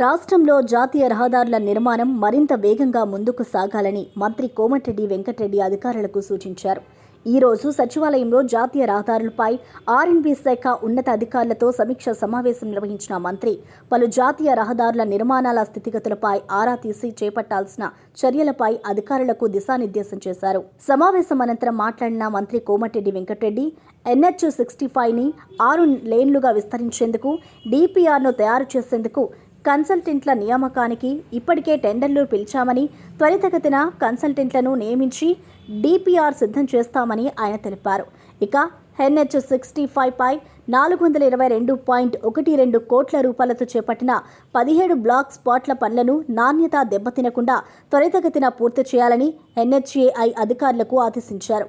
రాష్ట్రంలో జాతీయ రహదారుల నిర్మాణం మరింత వేగంగా ముందుకు సాగాలని మంత్రి కోమటిరెడ్డి వెంకటరెడ్డి అధికారులకు సూచించారు. ఈరోజు సచివాలయంలో జాతీయ రహదారులపై ఆర్ఎన్బి శాఖ ఉన్నత అధికారులతో సమీక్ష సమావేశం నిర్వహించిన మంత్రి పలు జాతీయ రహదారుల నిర్మాణాల స్థితిగతులపై ఆరా తీసి చేపట్టాల్సిన చర్యలపై అధికారులకు దిశానిర్దేశం చేశారు. సమావేశం అనంతరం మాట్లాడిన మంత్రి కోమటిరెడ్డి వెంకటరెడ్డి ఎన్హెచ్ సిక్స్టీ ఫైవ్ని ఆరు లేన్లుగా విస్తరించేందుకు డిపిఆర్ను తయారు చేసేందుకు కన్సల్టెంట్ల నియామకానికి ఇప్పటికే టెండర్లు పిలిచామని త్వరితగతిన కన్సల్టెంట్లను నియమించి డిపిఆర్ సిద్ధం చేస్తామని ఆయన తెలిపారు. ఇక ఎన్హెచ్ సిక్స్టీ ఫైవ్ పై నాలుగు వందల ఇరవై రెండు పాయింట్ ఒకటి రెండు కోట్ల రూపాయలతో చేపట్టిన పదిహేడు బ్లాక్ స్పాట్ల పనులను నాణ్యత దెబ్బతినకుండా త్వరితగతిన పూర్తి చేయాలని ఎన్హెచ్ఏఐ అధికారులకు ఆదేశించారు.